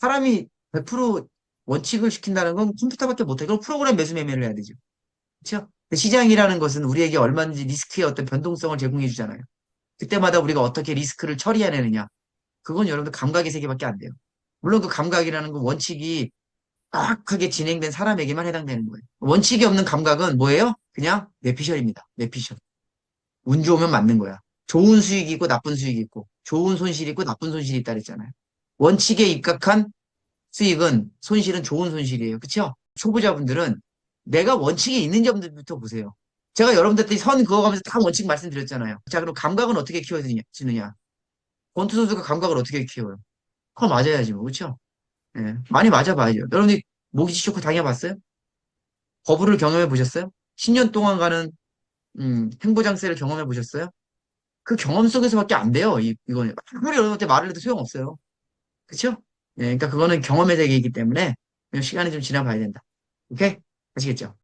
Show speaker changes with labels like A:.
A: 사람이 100% 원칙을 시킨다는 건 컴퓨터밖에 못해. 그럼 프로그램 매수 매매를 해야 되죠. 그렇죠? 시장이라는 것은 우리에게 얼마든지 리스크의 어떤 변동성을 제공해 주잖아요. 그때마다 우리가 어떻게 리스크를 처리해내느냐. 그건 여러분들 감각의 세계밖에 안 돼요. 물론 그 감각이라는 건 원칙이 정확하게 진행된 사람에게만 해당되는 거예요. 원칙이 없는 감각은 뭐예요? 그냥 내피셜입니다. 내피셜. 운 좋으면 맞는 거야. 좋은 수익이 있고 나쁜 수익이 있고 좋은 손실이 있고 나쁜 손실이 있다 그랬잖아요. 원칙에 입각한 수익은 손실은 좋은 손실이에요. 그렇죠? 초보자분들은 내가 원칙이 있는 점부터 보세요. 제가 여러분들한테 선 그어가면서 다 원칙 말씀드렸잖아요. 자, 그럼 감각은 어떻게 키워지느냐? 권투 선수가 감각을 어떻게 키워요? 그거 맞아야지, 뭐, 그렇죠? 예, 많이 맞아봐야죠. 여러분이 모기 지 쇼크 당해봤어요? 거부를 경험해 보셨어요? 10년 동안 가는 음, 행보장세를 경험해 보셨어요? 그 경험 속에서밖에 안 돼요. 이, 이거는 아무리 여러분한테 말을 해도 소용없어요. 그렇죠? 예, 그러니까 그거는 경험의 세계이기 때문에 시간이 좀 지나봐야 된다. 오케이? 아시겠죠?